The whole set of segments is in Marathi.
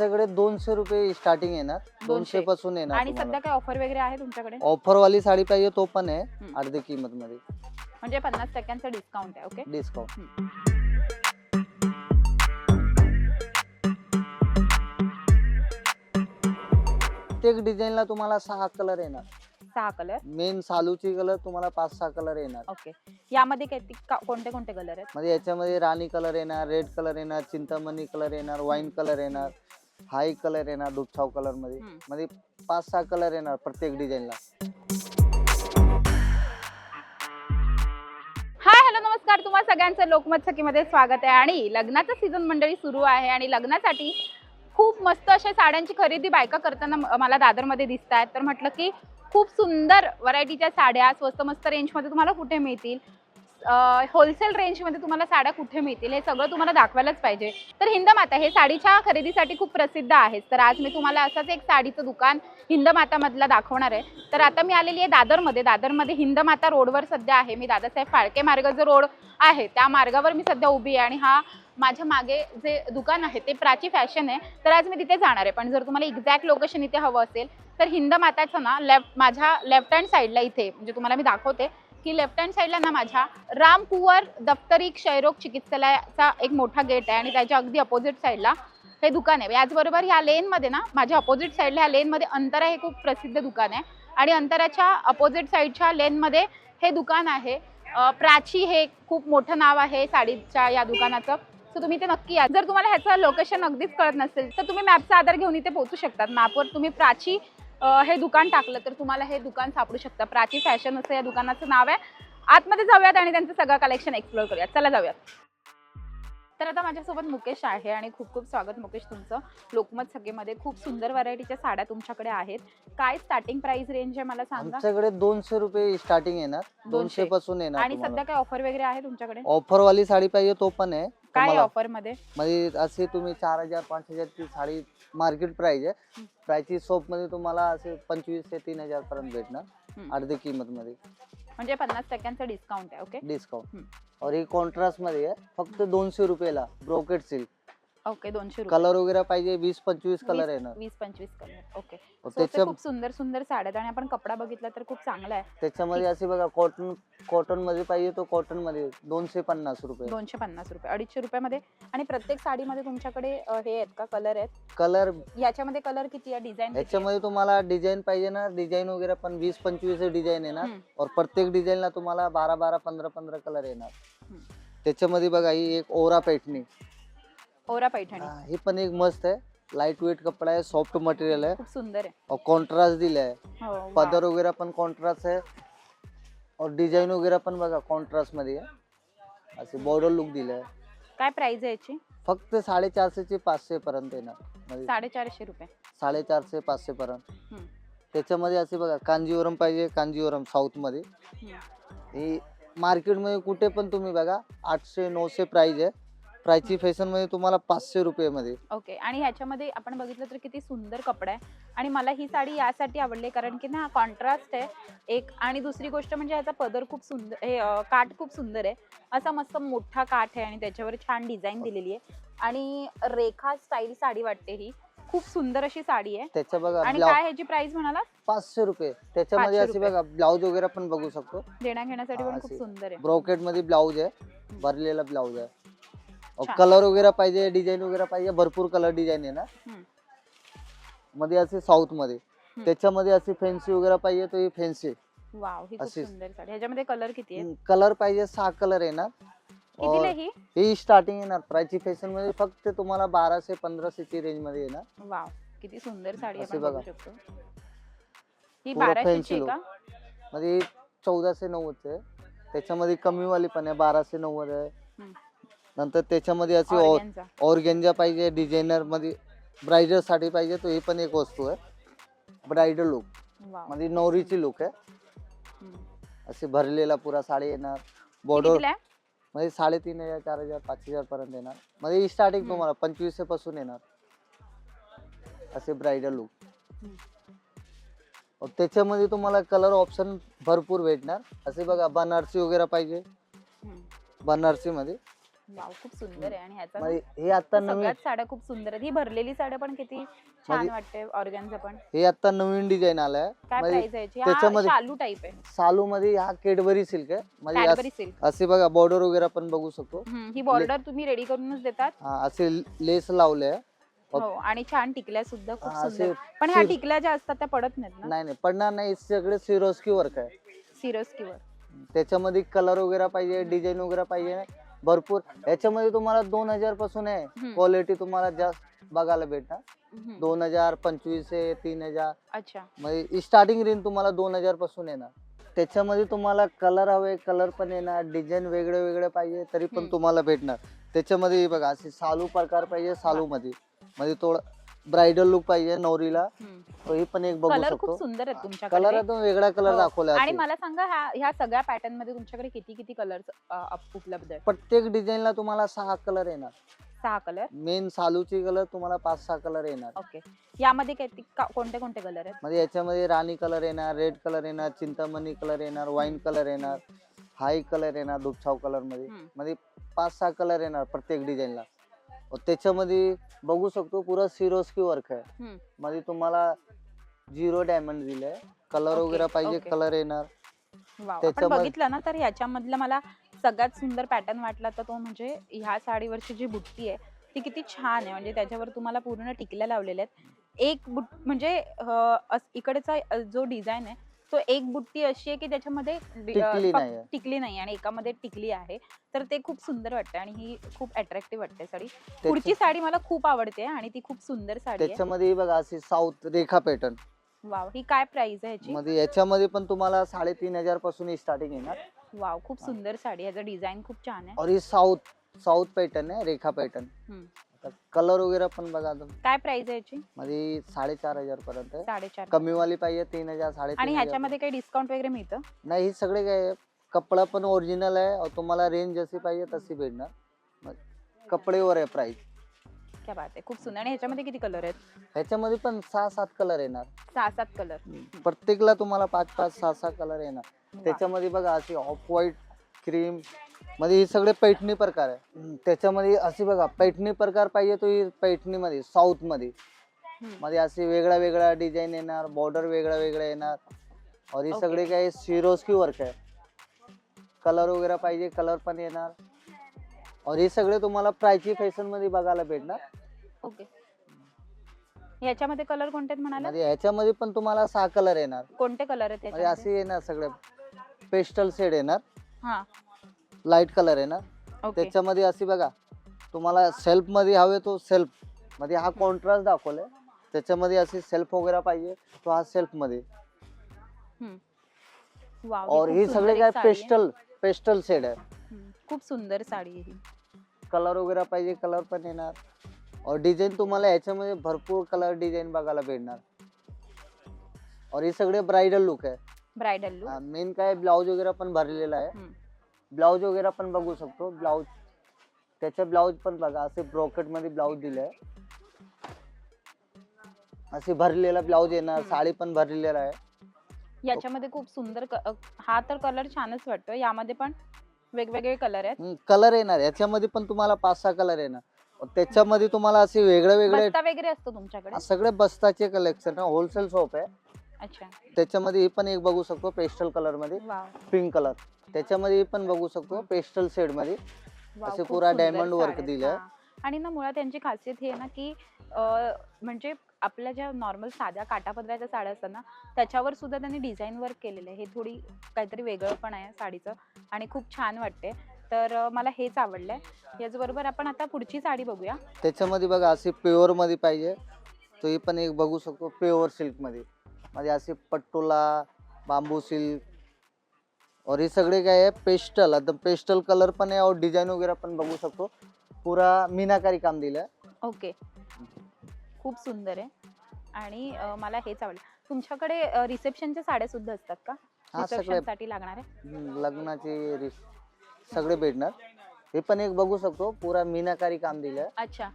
आमच्याकडे दोनशे रुपये स्टार्टिंग येणार. दोनशे पासून येणार आणि सध्या काय ऑफर वगैरे आहे तुमच्याकडे? ऑफर वाली साडी पाहिजे तो पण आहे हम्म. अर्धी किंमत मध्ये. म्हणजे पन्नास टक्क्यांचा डिस्काउंट आहे ओके डिस्काउंट प्रत्येक डिझाईनला तुम्हाला सहा कलर येणार. सहा कलर मेन सालूची कलर तुम्हाला पाच सहा कलर येणार. ओके यामध्ये का- कोणते कोणते कलर आहेत? म्हणजे याच्यामध्ये राणी कलर येणार रेड कलर येणार चिंतामणी कलर येणार वाईन कलर येणार. हाय कलर येणार दुधछाव कलरमध्ये. हम्म. म्हणजे पाच सहा कलर येणार प्रत्येक डिझाईनला. हाय हॅलो नमस्कार. तुम्हा सगळ्यांचं लोकमत सखीमध्ये स्वागत आहे. आणि लग्नाचं सीझन मंडळी सुरू आहे. आणि लग्नासाठी खूप मस्त अशा साड्यांची खरेदी बायका करताना म- मला दादरमध्ये दिसत आहेत. तर म्हटलं की खूप सुंदर व्हरायटीच्या साड्या स्वस्त मस्त रेंजमध्ये तुम्हाला कुठे मिळतील? होलसेल रेंजमध्ये तुम्हाला साड्या कुठे मिळतील हे सगळं तुम्हाला दाखवायलाच पाहिजे. तर हिंदमाता हे साडीच्या खरेदीसाठी खूप प्रसिद्ध आहेत. तर आज मी तुम्हाला असंच एक साडीचं दुकान हिंदमातामधला दाखवणार आहे. तर आता मी आलेली आहे दादरमध्ये. दादरमध्ये हिंदमाता रोडवर सध्या आहे. मी दादासाहेब फाळके मार्ग जो रोड आहे त्या मार्गावर मी सध्या उभी आहे. आणि हा माझ्या मागे जे दुकान आहे ते प्राची फॅशन आहे. तर आज मी तिथे जाणार आहे. पण जर तुम्हाला एक्झॅक्ट लोकेशन इथे हवं असेल तर हिंदमाताचं ना लेफ्ट माझ्या लेफ्ट हँड साईडला इथे म्हणजे तुम्हाला मी दाखवते की लेफ्ट हँड साईडला ना माझ्या राम कुंवर दफ्तरी क्षयरोग चिकित्सालयाचा एक मोठा गेट आहे आणि त्याच्या अगदी अपोजिट साईडला हे दुकान आहे. याचबरोबर ह्या लेनमध्ये ना माझ्या अपोजिट साईडला ह्या लेनमध्ये अंतरा हे खूप प्रसिद्ध दुकान आहे. आणि अंतराच्या अपोजिट साईडच्या लेनमध्ये हे दुकान आहे. प्राची हे खूप मोठं नाव आहे साडीच्या या दुकानाचं. सो तुम्ही ते नक्की या. जर तुम्हाला ह्याचं लोकेशन अगदीच कळत नसेल तर तुम्ही मॅपचा आधार घेऊन इथे पोहोचू शकतात. मॅपवर तुम्ही प्राची हे दुकान टाकलं तर तुम्हाला हे दुकान सापडू शकतं. प्राची फॅशन असं या दुकानाचं नाव आहे. आतमध्ये जाऊयात आणि त्यांचं सगळं कलेक्शन एक्सप्लोर करूयात. चला जाऊयात. तर आता माझ्यासोबत मुकेश आहे आणि खूप खूप स्वागत मुकेश तुमचं. लोकमत सगळेमध्ये खूप सुंदर व्हरायटीच्या साड्या तुमच्याकडे आहेत. काय स्टार्टिंग प्राइस रेंज आहे मला सांगा? आमच्याकडे दोनशे रुपये स्टार्टिंग येणार. दोनशे. दोनशे पासून येणार आणि सध्या काय ऑफर वगैरे आहे तुमच्याकडे? ऑफर वाली साडी पाहिजे तो पण आहे. काय तुम्हाला ऑफरमध्ये म्हणजे असे तुम्ही चार हजार पाच हजारची साडी मार्केट प्राइस आहे. प्राइसची शॉपमध्ये तुम्हाला असे पंचवीस ते तीन हजार पर्यंत भेटणार. हम्म. अर्धी किंमत मध्ये म्हणजे पन्नास टक्क्यांचं डिस्काउंट आहे ओके डिस्काउंट हम्म. और ही कॉन्ट्रास्टमध्ये आहे. फक्त दोनशे रुपयाला ब्रोकेट सिल्क ओके दोनशे रुपये. कलर वगैरे पाहिजे वीस पंचवीस कलर वीस- येणार. वीस पंचवीस कलर. ओके. So त्याच्या खूप सुंदर सुंदर साड्या आहेत आणि आपण कपडा बघितला तर खूप चांगला आहे. त्याच्यामध्ये असे बघा कॉटन कॉटनमध्ये पाहिजे तो कॉटनमध्ये दोनशे पन्नास रुपये. दोनशे पन्नास रुपये. अडीचशे रुपयामध्ये. आणि प्रत्येक साडीमध्ये तुमच्याकडे अ, हे आहेत का? कलर आहेत? कलर याच्यामध्ये कलर किती आहे? डिझाईन याच्यामध्ये तुम्हाला डिझाईन पाहिजे ना. डिझाईन वगैरे पण वीस पंचवीस डिझाईन येणार. और प्रत्येक डिझाईनला तुम्हाला बारा बारा पंधरा पंधरा कलर येणार. हम्म. त्याच्यामध्ये बघा ही एक ओरा पैठणी ओरा पैठणी. हा, ही पण एक मस्त आहे. लाइट वेट कपडा आहे सॉफ्ट मटेरियल आहे. खूप सुंदर आहे. और कॉन्ट्रास्ट दिलाय. हो. पदर वगैरे पण कॉन्ट्रास्ट आहे. और डिझाईन वगैरे पण बघा कॉन्ट्रास्टमध्ये आहे. असे बॉर्डर लुक दिलाय. काय प्राइस आहे याची? फक्त साडेचारशे ते पाचशे पर्यंत येणार. म्हणजे साडेचारशे रुपये. साडेचारशे पाचशे पर्यंत. हम्म. त्याच्यामध्ये असे बघा कांजीवरम पाहिजे कांजीवरम साऊथमध्ये. हम्म. ही मार्केटमध्ये कुठे पण तुम्ही बघा आठशे नऊशे प्राइस आहे. प्राइसची फॅशनमध्ये तुम्हाला पाचशे रुपये मध्ये ओके. आणि ह्याच्यामध्ये आपण बघितलं तर किती सुंदर कपडा आहे. आणि मला ही साडी यासाठी आवडली कारण की ना कॉन्ट्रास्ट आहे. एक आणि दुसरी गोष्ट म्हणजे ह्याचा पदर खूप सुंदर हे अं, काठ खूप सुंदर आहे. असा मस्त मोठा काठ आहे आणि त्याच्यावर छान डिझाईन दिलेली आहे. आणि रेखा स्टाईल साडी वाटते ही. खूप सुंदर अशी साडी आहे. त्याच्या बघा आणि ब्लाउज काय ह्याची प्राइस म्हणाला पाचशे रुपये. त्याच्यामध्ये पाचशे असे रुपये. बघा ब्लाऊज वगैरे पण बघू शकतो. देण्या घेण्यासाठी हा, पण खूप अशी. सुंदर आहे. ब्रोकेटमध्ये ब्लाऊज आहे. भरलेला ब्लाऊज आहे. कलर वगैरे पाहिजे डिझाईन वगैरे पाहिजे भरपूर कलर डिझाईन आहे ना? हम्म. मध्ये असे साऊथमध्ये. त्याच्यामध्ये असे फॅन्सी वगैरे पाहिजे तो ही फॅन्सी वाव ही खूप अशीच. सुंदर साडी. ह्याच्यामध्ये कलर किती आहे कलर पाहिजे सहा कलर येणार कितीला और ही? ही स्टार्टिंग येणार. प्राइसची फॅशनमध्ये फक्त तुम्हाला बाराशे पंधराशेची रेंजमध्ये येणार. वाव किती सुंदर साडी आपण बघू बघा. शकतो. ही पुरं बाराशेची आहे fancy का मध्ये चौदाशे नव्वद आहे. त्याच्यामध्ये कमी वाली पण आहे बाराशे नव्वद आहे. हम्म. नंतर त्याच्यामध्ये अशी Organza. ऑर्गेंजा पाहिजे डिझायनरमध्ये ब्रायडलसाठी पाहिजे तो ही पण एक वस्तू आहे ब्रायडल लुक वाव. म्हणजे नवरीची लुक आहे हम्म. असे भरलेला पुरा साडी येणार बॉर्डर कितीला आहे? म्हणजे साडेतीन हजार चार हजार पाच हजार पर्यंत येणार म्हणजे स्टार्टिंग हम्म. तुम्हाला पंचवीसशे पासून येणार असे ब्रायडल लुक हम्म. त्याच्यामध्ये तुम्हाला कलर ऑप्शन भरपूर भेटणार असे बघा बनारसी वगैरे पाहिजे हम्म. बनारसी मध्ये वाव खूप सुंदर आहे. आणि ह्याचा हे आता नवीन सगळ्यात साड्या खूप सुंदर आहेत. ही भरलेली साड्या पण किती छान म्हणजे- वाटते ऑर्गनचं पण. हे आता नवीन डिझाईन आलाय. काय म्हणजे प्राइस आहे याची? हा त्याच्यामध्ये- शालू टाईप आहे. सालू मध्ये हा केडबरी सिल्क आहे. म्हणजे कॅडबरी अस- सिल्क असे बघा बॉर्डर वगैरे पण बघू शकतो. ही बॉर्डर तुम्ही रेडी करूनच देतात. हा असे लेस लावले हो आणि छान टिकल्या सुद्धा खूप असे सुंदर. पण ह्या सिर- टिकल्या ज्या असतात त्या पडत नाहीत ना? नाही नाही पडणार नाही. हे सगळे सिरोस्की वर्क आहे. किंवा त्याच्यामध्ये कलर वगैरे पाहिजे डिझाईन वगैरे पाहिजे. भरपूर. याच्यामध्ये तुम्हाला दोन हजारपासून आहे. क्वालिटी तुम्हाला जास्त बघायला भेटणार. दोन हजार पंचवीस आहे तीन हजार. अच्छा. म्हणजे स्टार्टिंग रेंज तुम्हाला दोन हजारपासून येणार. त्याच्यामध्ये तुम्हाला कलर हवे कलर पण येणार. डिझाईन वेगळे वेगळे पाहिजे तरी पण. तुम्हाला भेटणार. त्याच्यामध्ये बघा असे सालू प्रकार पाहिजे सालू मध्ये म्हणजे थोडं ब्रायडल लुक पाहिजे नवरीला. हम्म. तो ही पण एक बघू कलर शकतो. खूप सुंदर आहेत तुमच्याकडे. कलर आता वेगळा कलर हो. दाखवला आणि मला सांगा ह्या ह्या सगळ्या पॅटर्नमध्ये तुमच्याकडे किती किती कलर उपलब्ध आहे प्रत्येक डिझाईनला तुम्हाला सहा कलर येणार. सहा कलर मेन सालूची कलर तुम्हाला पाच सहा कलर येणार. ओके यामध्ये किती का- कोणते कोणते कलर आहेत? म्हणजे याच्यामध्ये राणी कलर येणार रेड कलर येणार चिंतामणी कलर येणार वाईन कलर येणार हाय कलर येणार दुपछाव कलरमध्ये. हम्म. म्हणजे पाच सहा कलर येणार प्रत्येक डिझाईनला त्याच्यामध्ये बघू शकतो पुरा सिरोस्की वर्क आहे. मध्ये तुम्हाला झिरो डायमंड दिले कलर वगैरे पाहिजे. कलर येणार. आपण बघितलं ना तर ह्याच्यामधला मला सगळ्यात सुंदर पॅटर्न वाटला तर तो म्हणजे ह्या साडीवरची जी बुट्टी आहे ती किती छान आहे. म्हणजे त्याच्यावर तुम्हाला पूर्ण टिकल्या लावलेल्या आहेत. एक बुट म्हणजे इकडचा जो डिझाईन आहे तो एक बुट्टी अशी आहे की त्याच्यामध्ये टिकली फक्त नाहीये. टिकली नाही आणि एकामध्ये टिकली आहे. तर ते खूप सुंदर वाटतं आणि ही खूप अट्रॅक्टिव्ह वाटते साडी. त्याच्या- पुढची साडी मला खूप आवडते आणि ती खूप सुंदर साडी आहे. त्याच्यामध्ये बघा अशी साऊथ रेखा पॅटर्न वाव ही काय प्राइस आहे ह्याची मध्ये याच्यामध्ये पण तुम्हाला साडेतीन हजारपासून स्टार्टिंग येणार. वाव खूप सुंदर साडी ह्याचं डिझाईन खूप छान आहे. और ही साऊथ साऊथ पॅटर्न आहे रेखा पॅटर्न. कलर वगैरे पण बघा तुम्ही काय प्राइस आहे याची? मध्ये साडेचार हजार पर्यंत आहे. साडेचार. कमी वाली पाहिजे तीन हजार साडेतीन आणि हजार. ह्याच्यामध्ये काही डिस्काउंट वगैरे मिळतं? नाही हे सगळे काय आहे, कपडा पण ओरिजिनल आहे. तुम्हाला रेंज जशी पाहिजे तशी भेटणार. मग कपडेवर आहे प्राइस क्या बात आहे. खूप सुंदर. आणि ह्याच्यामध्ये किती कलर आहेत? ह्याच्यामध्ये पण सहा सात कलर येणार. सहा सात कलर प्रत्येकला तुम्हाला पाच पाच सहा सहा कलर येणार. त्याच्यामध्ये बघा अशी ऑफ व्हाईट क्रीममध्ये हे सगळे पैठणी प्रकार आहे. त्याच्यामध्ये अशी बघा पैठणी प्रकार पाहिजे तो ही पैठणी मध्ये साऊथमध्ये मध्ये असे वेगळा वेगळा डिझाईन येणार बॉर्डर वेगळा वेगळा येणार. और हे. सगळे काय सिरोस्की वर्क आहे. कलर वगैरे पाहिजे कलर पण येणार. और हे सगळे तुम्हाला प्रायची फॅशनमध्ये बघायला भेटणार. ओके ह्याच्यामध्ये कलर कोणते आहेत म्हणाला म्हणजे ह्याच्यामध्ये पण तुम्हाला सहा कलर येणार. कोणते कलर आहेत म्हणजे त्याच्यामध्ये असे येणार सगळे. पेस्टल शेड येणार. हा. लाइट कलर येणार ओके. त्याच्यामध्ये अशी बघा तुम्हाला सेल्फमध्ये हवे तो सेल्फ. मध्ये हा कॉन्ट्रास्ट दाखवलाय. त्याच्यामध्ये अशी सेल्फ वगैरे पाहिजे तो हा सेल्फमध्ये वाव और ही सगळे काय पेस्टल पेस्टल शेड आहे. खूप सुंदर साडी आहे ही. कलर वगैरे पाहिजे कलर पण येणार. और डिझाईन तुम्हाला याच्यामध्ये भरपूर कलर डिझाईन बघायला भेटणार. और हे सगळे ब्रायडल लुक आहे. Bridal look. मेन काय ब्लाऊज वगैरे पण भरलेला आहे. ब्लाऊज वगैरे पण बघू शकतो. ब्लाऊज त्याचे ब्लाऊज पण बघा असे ब्रॉकेटमध्ये ब्लाऊज दिले आहे असे भरलेला ब्लाऊज येणार. साडी पण भरलेला आहे. याच्यामध्ये खूप सुंदर हा तर कलर छानच वाटतो यामध्ये पण वेगवेगळे कलर आहेत. कलर येणार. याच्यामध्ये पण तुम्हाला पाच सहा कलर येणार. त्याच्यामध्ये तुम्हाला असे वेगळे वेगळे वगैरे असतो तुमच्याकडे? सगळे बस्ताचे कलेक्शन होलसेल शॉप आहे. अच्छा. त्याच्यामध्ये हे पण एक बघू शकतो पेस्टल कलरमध्ये वाव. Pink colour. त्याच्यामध्ये हे पण बघू शकतो पेस्टल शेडमध्ये वाव, असे खूप पुरा सुंदर diamond work साड्या. दिलंय. हा. आणि ना मुळात त्यांची खासियत ही आहे ना की अं, म्हणजे आपल्या ज्या नॉर्मल साध्या काटापदराच्या साड्या असतात ना त्याच्यावर सुद्धा त्यांनी डिझाईन वर्क केलेलं आहे. हे थोडी काहीतरी वेगळं पण आहे साडीचं आणि खूप छान वाटते तर अं, मला हेच आवडलंय. याचबरोबर आपण आता पुढची साडी बघूया. त्याच्यामध्ये बघा असे प्युअरमध्ये पाहिजे. तो हे पण एक बघू शकतो प्युअर सिल्कमध्ये. म्हणजे असे पट्टोला बांबू सिल्क और हे सगळे काय आहे पेस्टल. आता पेस्टल कलर पण आहे और डिझाईन वगैरे पण बघू शकतो. पुरा मीनाकारी काम दिलं ओके. खूप सुंदर आहे. आणि अं, मला हेच आवडलं. तुमच्याकडे रिसेप्शनच्या साड्या सुद्धा असतात का? हा लागणारे लग्नाचे रिस- सगळे भेटणार. हे पण एक बघू शकतो. पुरा मीनाकारी काम दिलं अच्छा.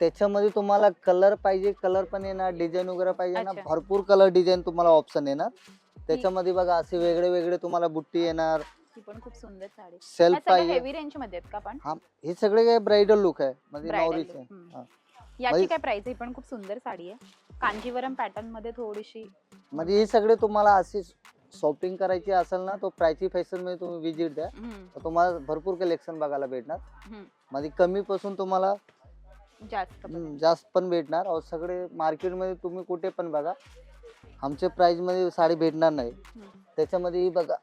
त्याच्यामध्ये तुम्हाला कलर पाहिजे कलर पण येणार डिझाईन वगैरे पाहिजे ना. अच्छा. भरपूर कलर डिझाईन तुम्हाला ऑप्शन येणार. त्याच्यामध्ये बघा असे वेगळे वेगळे तुम्हाला बुट्टी येणार. पण खूप सुंदर साडी. सेल्फ पाहिजे. हेवी रेंजमध्ये आहेत का पण? हा हे सगळे काय ब्रायडल लुक आहे. म्हणजे Bridal नवरीचे. look, हम्म. हा. याची म्हणजे- काय प्राइस आहे? ही पण खूप सुंदर साडी आहे. कांजीवरम पॅटर्नमध्ये थोडीशी. म्हणजे हे सगळे तुम्हाला अशी शॉपिंग करायची असेल ना तो प्रायची फॅशनमध्ये तुम्ही विजिट द्या. हम्म, तर तुम्हाला भरपूर कलेक्शन बघायला भेटणार. हम्म. म्हणजे कमी पासून तुम्हाला जास्त पण. हम्म, जास्त पण भेटणार. और सगळे मार्केटमध्ये तुम्ही कुठे पण बघा. आमच्या प्राइसमध्ये साडी भेटणार नाही. हम्म. त्याच्यामध्ये ही बघा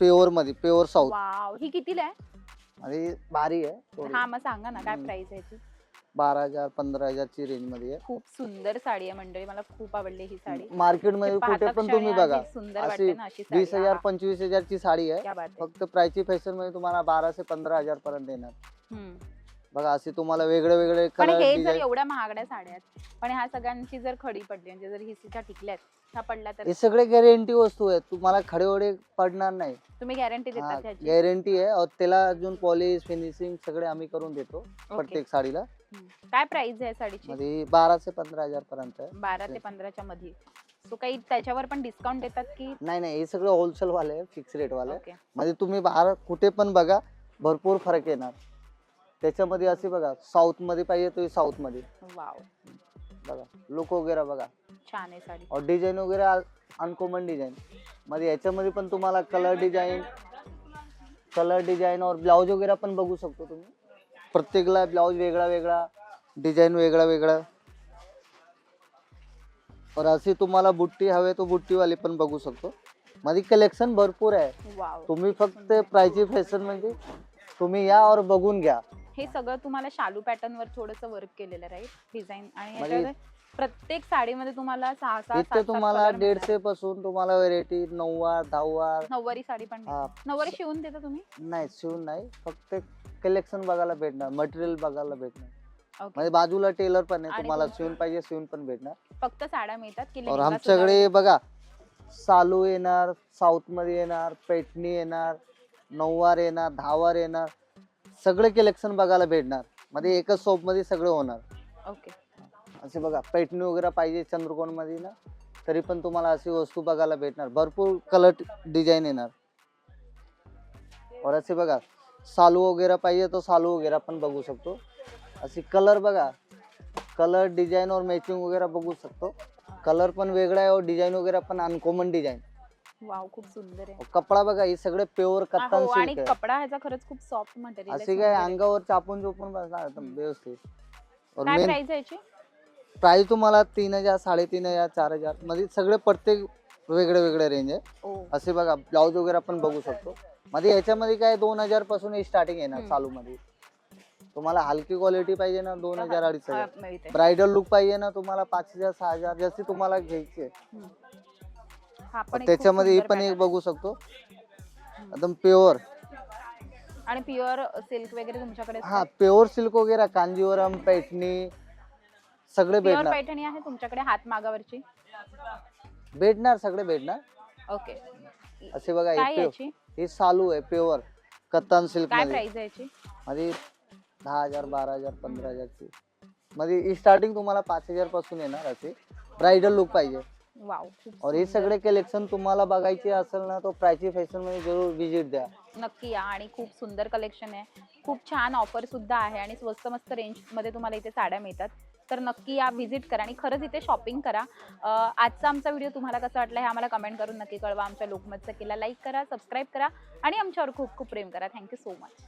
प्युअरमध्ये प्युअर साऊथ. वाव ही कितीला आहे? आणि भारी आहे थोडी. हा मग सांगा ना काय हम्म. प्राइस आहे याची बारा हजार पंधरा हजारची रेंजमध्ये आहे. खूप सुंदर साडी आहे मंडळी. मला खूप आवडली ही साडी. मार्केटमध्ये ते कुठे पण तुम्ही बघा. अशी वाटते ना अशी साडी. वीस हजार हा, पंचवीस हजारची साडी आहे. क्या बात आहे. फक्त प्रायची फॅशनमध्ये तुम्हाला बारा ते पंधरा हजार पर्यंत येणार हम्म. बघा असे तुम्हाला वेगळे वेगळे पण हे जर एवढ्या महागड्या साड्या आहेत पण ह्या सगळ्यांची जर खडी पडली म्हणजे जर हिसीच्या टिकल्या आहेत, ह्या पडल्या तर हे सगळे गॅरंटी वस्तू आहेत. तुम्हाला खडे वडे पडणार नाही. तुम्ही गॅरंटी देतात ह्याची. गॅरंटी आहे. और त्याला अजून पॉलिश फिनिशिंग सगळे आम्ही करून देतो. प्रत्येक साडीला. हम्म. काय प्राइस आहे साडीची? मध्ये बारा ते पंधरा हजार पर्यंत आहे. बारा ते पंधराच्या मध्ये सो काही त्याच्यावर पण डिस्काउंट देतात की? नाही नाही. हे सगळं होलसेल वाले फिक्स रेट वाले आहे. ओके. म्हणजे तुम्ही बाहेर कुठे पण बघा भरपूर फरक येणार. त्याच्यामध्ये असे बघा साऊथमध्ये पाहिजे तो साऊथमध्ये वाव. बघा लुक वगैरे बघा. छान आहे साडी. और डिझाईन वगैरे अनकॉमन डिझाईन मध्ये याच्यामध्ये पण तुम्हाला कलर डिझाईन कलर डिझाईन और ब्लाऊज वगैरे पण बघू शकतो तुम्ही. प्रत्येकला ब्लाऊज वेगळा वेगळा डिझाईन वेगळा वेगळा. और अशी तुम्हाला बुट्टी हवे तो बुट्टीवाली पण बघू शकतो. मध्ये कलेक्शन भरपूर आहे. तुम्ही फक्त प्रायची फॅशन म्हणजे तुम्ही या और बघून घ्या. हे सगळं तुम्हाला शालू पॅटर्न वर थोडस वर्क केलेलं राईट डिझाईन आणि म्हणजे- प्रत्येक साडीमध्ये तुम्हाला सहा सहा इथे तुम्हाला. दीडशे पासून तुम्हाला व्हेरायटी नऊवार दहावार नऊवारी साडी पण हा, नऊवारी शिवून देता तुम्ही? नाही शिवून नाही. फक्त कलेक्शन बघायला भेटणार मटेरियल बघायला भेटणार. ओके म्हणजे बाजूला टेलर पण आहे आणि तुम्हाला शिवून पाहिजे शिवून पण भेटणार. फक्त साड्या मिळतात की और लेहंगा आमच्याकडे? बघा सालू येणार साऊथमध्ये येणार पैठणी येणार नऊवार येणार दहावार येणार. सगळे कलेक्शन बघायला भेटणार. म्हणजे एकच शॉपमध्ये सगळं होणार. ओके असे बघा पैठणी वगैरे पाहिजे चंद्रकोनमध्ये ना तरी पण तुम्हाला अशी वस्तू बघायला भेटणार. भरपूर कलर डिझाईन येणार. और असे बघा सालू वगैरे पाहिजे तो सालू वगैरे पण बघू शकतो. अशी कलर बघा कलर डिझाईन और मॅचिंग वगैरे बघू शकतो. कलर पण वेगळा आहे और डिझाईन वगैरे पण अनकॉमन डिझाईन वाव खूप सुंदर आहे. कपडा बघा हे सगळे प्युअर हा, कत्तन हो, आणि आहे. कपडा ह्याचा खरंच खूप सॉफ्ट मटेरियल असे काय अंगावर चापून चोपून बसणार एकदम. व्यवस्थित. और काय मेन प्राइस आहे याची? प्राइस तुम्हाला तीन हजार साडेतीन हजार चार हजारमध्ये सगळे प्रत्येक वेगळे वेगळे रेंज आहे. ओ असे बघा ब्लाऊज वगैरे पण बघू शकतो. मध्ये याच्यामध्ये काय दोन हजारपासून स्टार्टिंग येणार हम्म. चालू मध्ये तुम्हाला हलकी क्वालिटी पाहिजे ना दोन हजार अडीच हा, हजार. मिळते ब्रायडल लुक पाहिजे ना तुम्हाला पाच हजार सहा हजार जशी तुम्हाला घ्यायची. हम्म. हा पण एक खूप त्याच्यामध्ये ही सुंदर पण एक बघू शकतो. एकदम प्युअर. आणि प्युअर सिल्क वगैरे तुमच्याकडे हा प्युअर सिल्क वगैरे कांजीवरम पैठणी सगळे प्युअर भेटणार. पैठणी आहे तुमच्याकडे हात मागावरची? भेटणार सगळे भेटणार. ओके. असे बघा काय हे याची? हे चालू आहे प्युअर कत्तन सिल्क काय मध्ये. प्राइस आहे याची? मध्ये दहा हजार बारा हजार पंधरा हजारची. मध्ये स्टार्टिंग तुम्हाला पाच हजारपासून येणार असे ब्रायडल लुक पाहिजे. वाव खूप और हे सुंदर. सगळे कलेक्शन तुम्हाला बघायचे असेल ना तो प्राची फॅशनमध्ये जरूर विजिट द्या. नक्की या आणि खूप सुंदर कलेक्शन आहे. खूप छान ऑफर सुद्धा आहे आणि स्वस्त मस्त रेंजमध्ये तुम्हाला इथे साड्या मिळतात. तर नक्की या व्हिजिट करा आणि खरंच इथे शॉपिंग करा. अं, आजचा आमचा व्हिडिओ तुम्हाला कसा वाटला हे आम्हाला कमेंट करून नक्की कळवा. आमच्या लोकमत सखीला लाईक करा सबस्क्राईब करा आणि आमच्यावर खूप खूप प्रेम करा. Thank you so much